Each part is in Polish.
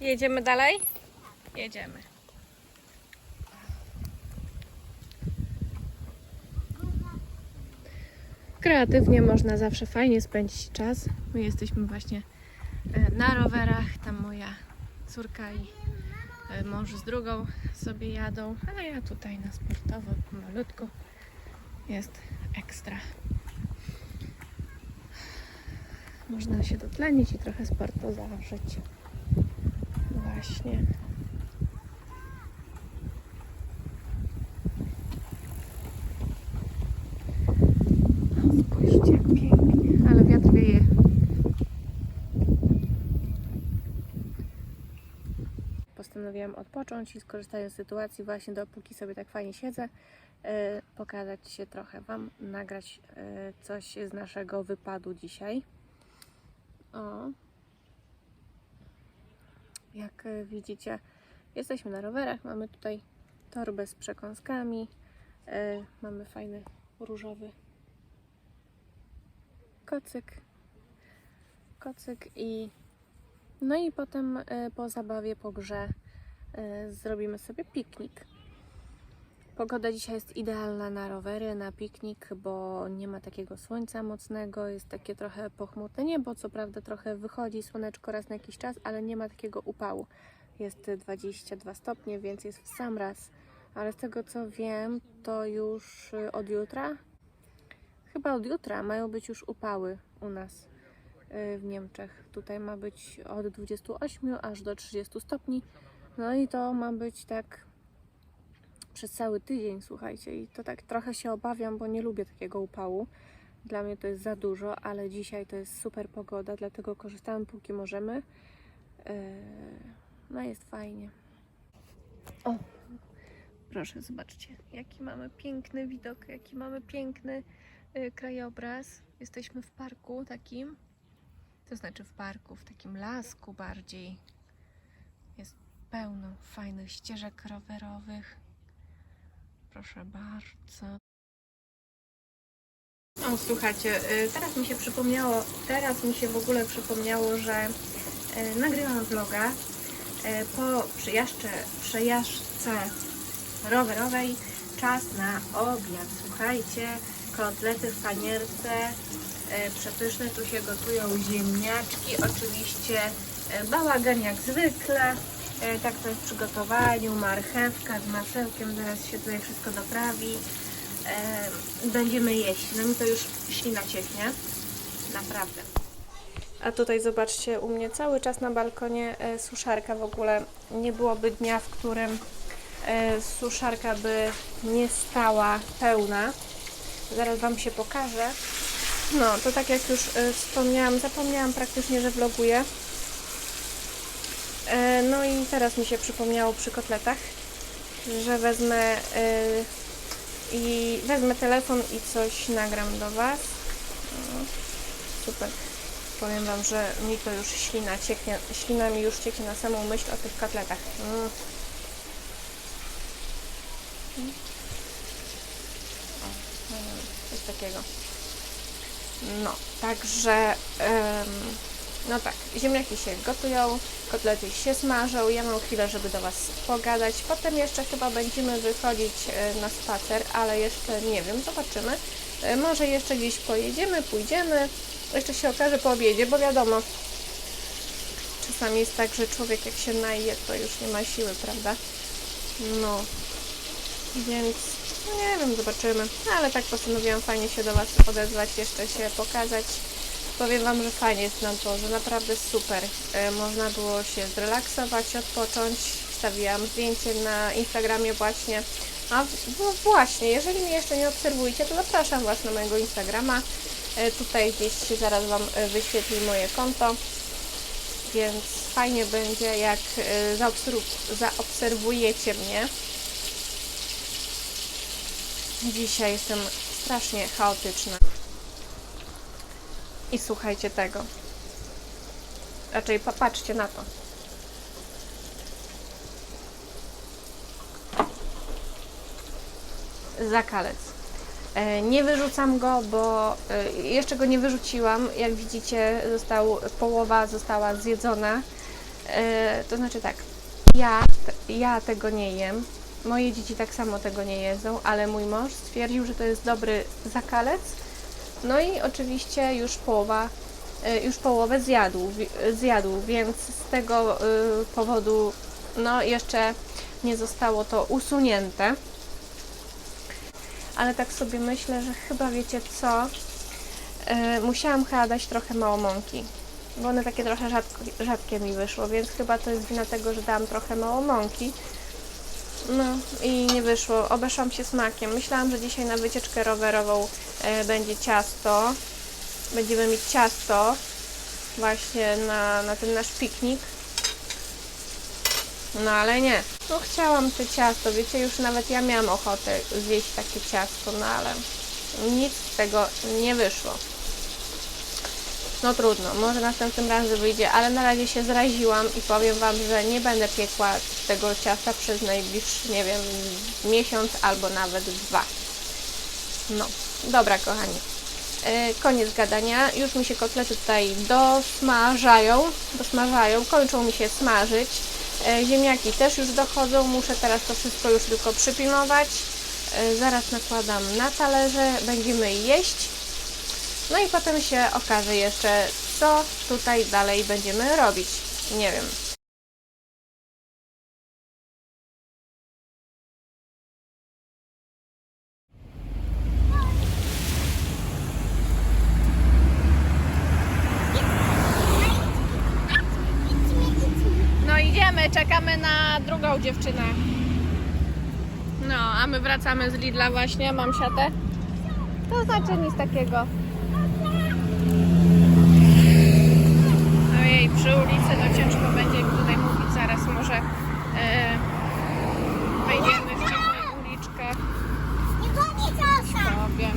Jedziemy dalej? Jedziemy. Kreatywnie można zawsze fajnie spędzić czas. My jesteśmy właśnie na rowerach. Tam moja córka i e, mąż z drugą sobie jadą, a ja tutaj na sportowo, malutko. Jest ekstra. Można się dotlenić i trochę sportu zawrzeć. Właśnie. O, Spójrzcie, jak pięknie. Ale wiatr wieje. Postanowiłam odpocząć i skorzystając z sytuacji właśnie dopóki sobie tak fajnie siedzę, e, pokazać się trochę Wam, nagrać e, coś z naszego wypadu dzisiaj. O, jak e, widzicie, jesteśmy na rowerach. Mamy tutaj torbę z przekąskami. Mamy fajny różowy kocyk. Kocyk i no i potem e, po zabawie, po grze e, zrobimy sobie piknik. Pogoda dzisiaj jest idealna na rowery, na piknik, bo nie ma takiego słońca mocnego, jest takie trochę pochmurne niebo, co prawda trochę wychodzi słoneczko raz na jakiś czas, ale nie ma takiego upału. Jest 22 stopnie, więc jest w sam raz. Ale z tego co wiem, to już y, od jutra, chyba od jutra mają być już upały u nas w Niemczech. Tutaj ma być od 28 aż do 30 stopni. No i to ma być tak przez cały tydzień, słuchajcie. I to tak trochę się obawiam, bo nie lubię takiego upału. Dla mnie to jest za dużo, ale dzisiaj to jest super pogoda, dlatego korzystamy póki możemy. Yy, No jest fajnie. O, proszę, zobaczcie, jaki mamy piękny widok, jaki mamy piękny y, krajobraz. Jesteśmy w parku takim, to znaczy w parku, w takim lasku bardziej. Jest pełno fajnych ścieżek rowerowych. Proszę bardzo. O, słuchajcie, y, teraz mi się przypomniało, teraz mi się w ogóle przypomniało, że y, nagrywam vloga y, po przejażdżce, przejażdżce rowerowej. Czas na obiad. Słuchajcie, kotlety w panierce, y, przepyszne. Tu się gotują ziemniaczki, oczywiście y, bałagan jak zwykle. Y, Tak to jest w przygotowaniu, marchewka z masełkiem, zaraz się tutaj wszystko doprawi. E, będziemy jeść. No mi to już ślina cieknie. Naprawdę. A tutaj zobaczcie, u mnie cały czas na balkonie e, suszarka w ogóle. Nie byłoby dnia, w którym e, suszarka by nie stała pełna. Zaraz Wam się pokażę. No, to tak jak już e, wspomniałam, zapomniałam praktycznie, że vloguję. E, no i teraz mi się przypomniało przy kotletach, że wezmę e, i wezmę telefon i coś nagram do Was. No, super. Powiem Wam, że mi to już ślina cieknie, ślina mi już cieknie na samą myśl o tych kotletach. Mm. Mm. O, no, coś takiego. No, także no tak, ziemniaki się gotują, kotlety się smażą, ja mam chwilę, żeby do Was pogadać. Potem jeszcze chyba będziemy wychodzić e, na spacer, ale jeszcze nie wiem, zobaczymy. E, Może jeszcze gdzieś pojedziemy, pójdziemy. Jeszcze się okaże po obiedzie, bo wiadomo, czasami jest tak, że człowiek jak się naje, to już nie ma siły, prawda? No, więc no nie wiem, zobaczymy. No, ale tak postanowiłam fajnie się do Was odezwać, jeszcze się pokazać. Powiem Wam, że fajnie jest na dworze, naprawdę super. E, Można było się zrelaksować, odpocząć. Wstawiłam zdjęcie na Instagramie właśnie. A no właśnie, jeżeli mnie jeszcze nie obserwujecie, to zapraszam Was na mojego Instagrama. E, Tutaj gdzieś zaraz Wam e, wyświetli moje konto. Więc fajnie będzie, jak zaobserw- zaobserwujecie mnie. Dzisiaj jestem strasznie chaotyczna. I słuchajcie tego. Raczej popatrzcie na to. Zakalec. E, Nie wyrzucam go, bo e, jeszcze go nie wyrzuciłam. Jak widzicie, został, połowa została zjedzona. E, To znaczy tak, ja, ja tego nie jem. Moje dzieci tak samo tego nie jedzą, ale mój mąż stwierdził, że to jest dobry zakalec. No i oczywiście już połowa, e, już połowę zjadł, zjadł, więc z tego y, powodu no jeszcze nie zostało to usunięte. Ale tak sobie myślę, że chyba wiecie co, e, musiałam chyba dać trochę mało mąki, bo one takie trochę rzadko, rzadkie mi wyszło, więc chyba to jest wina tego, że dałam trochę mało mąki. No i nie wyszło. Obeszłam się smakiem. Myślałam, że dzisiaj na wycieczkę rowerową e, będzie ciasto. Będziemy mieć ciasto właśnie na, na ten nasz piknik. No ale nie. No chciałam te ciasto, wiecie, już nawet ja miałam ochotę zjeść takie ciasto, no ale nic z tego nie wyszło. No trudno, może następnym razem wyjdzie, ale na razie się zraziłam i powiem Wam, że nie będę piekła tego ciasta przez najbliższy, nie wiem, miesiąc albo nawet dwa. No, dobra kochani. E, Koniec gadania. Już mi się kotlety tutaj dosmażają, dosmażają, kończą mi się smażyć. E, Ziemniaki też już dochodzą, muszę teraz to wszystko już tylko przypilnować. E, Zaraz nakładam na talerze, będziemy jeść. No i potem się okaże jeszcze, co tutaj dalej będziemy robić. Nie wiem. No idziemy, czekamy na drugą dziewczynę. No, a my wracamy z Lidla właśnie, mam siatę. To znaczy nic takiego. Przy ulicy no ciężko będzie mi tutaj mówić zaraz, może e, wejdziemy w cichą uliczkę. To wiem.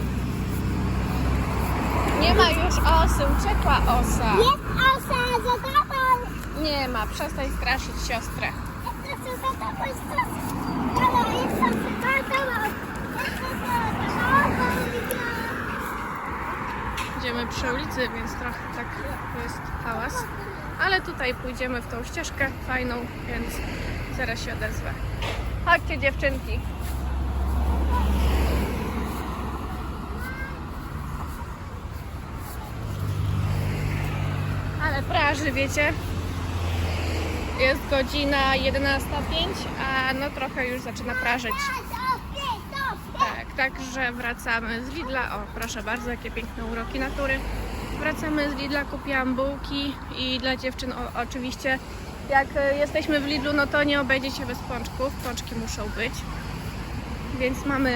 Nie ma już osy, uciekła osa. Nie ma, przestań straszyć siostrę. Idziemy przy ulicy, więc trochę tak jest hałas. Ale tutaj pójdziemy w tą ścieżkę fajną, więc zaraz się odezwę. Chodźcie dziewczynki. Ale praży, wiecie? Jest godzina 11.05, a no trochę już zaczyna prażyć. Tak, także wracamy z Lidla. O, proszę bardzo, jakie piękne uroki natury. Wracamy z Lidla, kupiłam bułki i dla dziewczyn o, oczywiście jak e, jesteśmy w Lidlu, no to nie obejdzie się bez pączków. Pączki muszą być. Więc mamy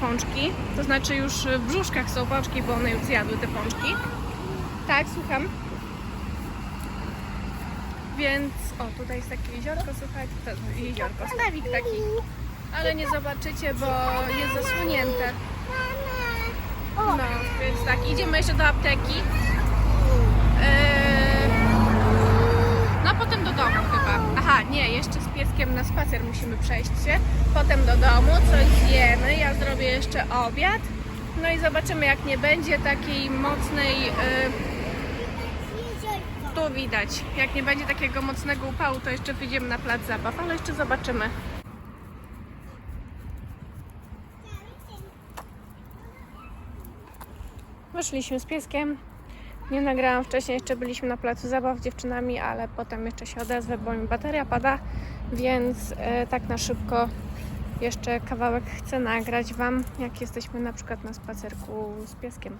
pączki, to znaczy już w brzuszkach są pączki, bo one już zjadły te pączki. Tak, słucham. Więc, o, tutaj jest takie jeziorko, słuchajcie, to jeziorko, stawik taki. Ale nie zobaczycie, bo jest zasłonięte. No, więc tak, idziemy jeszcze do apteki. Eee, No, potem do domu chyba. Aha, nie, jeszcze z pieskiem na spacer musimy przejść się. Potem do domu, coś zjemy. Ja zrobię jeszcze obiad. No i zobaczymy, jak nie będzie takiej mocnej. e, tu widać. Jak nie będzie takiego mocnego upału, to jeszcze wyjdziemy na plac zabaw, ale jeszcze zobaczymy. Wyszliśmy z pieskiem. Nie nagrałam wcześniej, jeszcze byliśmy na placu zabaw z dziewczynami, ale potem jeszcze się odezwę, bo mi bateria pada, więc e, tak na szybko jeszcze kawałek chcę nagrać Wam, jak jesteśmy na przykład na spacerku z pieskiem.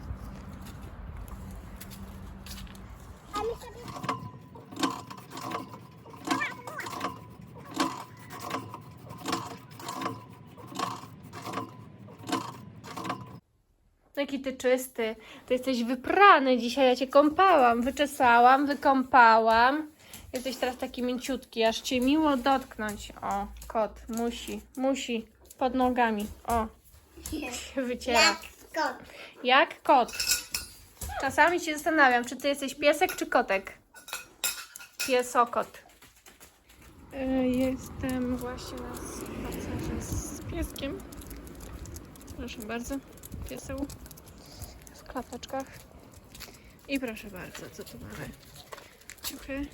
Jaki ty czysty. Ty jesteś wyprany dzisiaj. Ja cię kąpałam, wyczesałam, wykąpałam. Jesteś teraz taki mięciutki, aż cię miło dotknąć. O, kot musi, musi pod nogami. O, się wyciera. Jak kot. Czasami się zastanawiam, czy ty jesteś piesek, czy kotek. piesokot. E, Jestem właśnie na spacerze z pieskiem. Proszę bardzo, pieseł w klapeczkach. I proszę bardzo, co tu mamy? Ciuchy.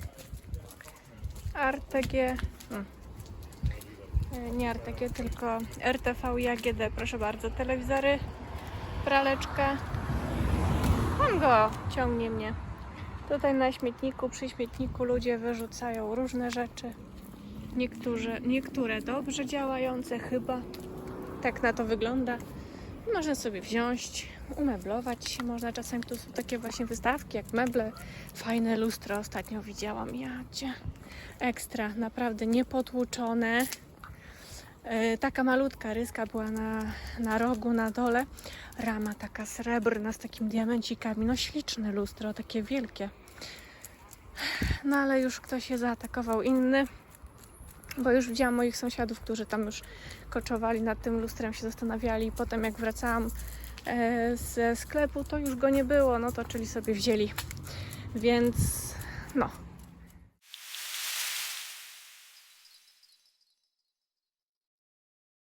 RTG. Hmm. E, Nie RTG, tylko RTV i AGD. Proszę bardzo, telewizory, praleczka. Mam go, ciągnie mnie. Tutaj na śmietniku, przy śmietniku ludzie wyrzucają różne rzeczy. Niektórzy, niektóre dobrze działające chyba. Tak na to wygląda. Można sobie wziąć, umeblować można. Czasem tu są takie właśnie wystawki jak meble. Fajne lustro ostatnio widziałam. Jacie. Ekstra, naprawdę niepotłuczone. Yy, taka malutka ryska była na, na rogu, na dole. Rama taka srebrna z takimi diamencikami. No śliczne lustro, takie wielkie. No ale już ktoś je zaatakował inny. Bo już widziałam moich sąsiadów, którzy tam już koczowali nad tym lustrem, się zastanawiali. Potem jak wracałam e, ze sklepu, to już go nie było. No to czyli sobie wzięli. Więc no,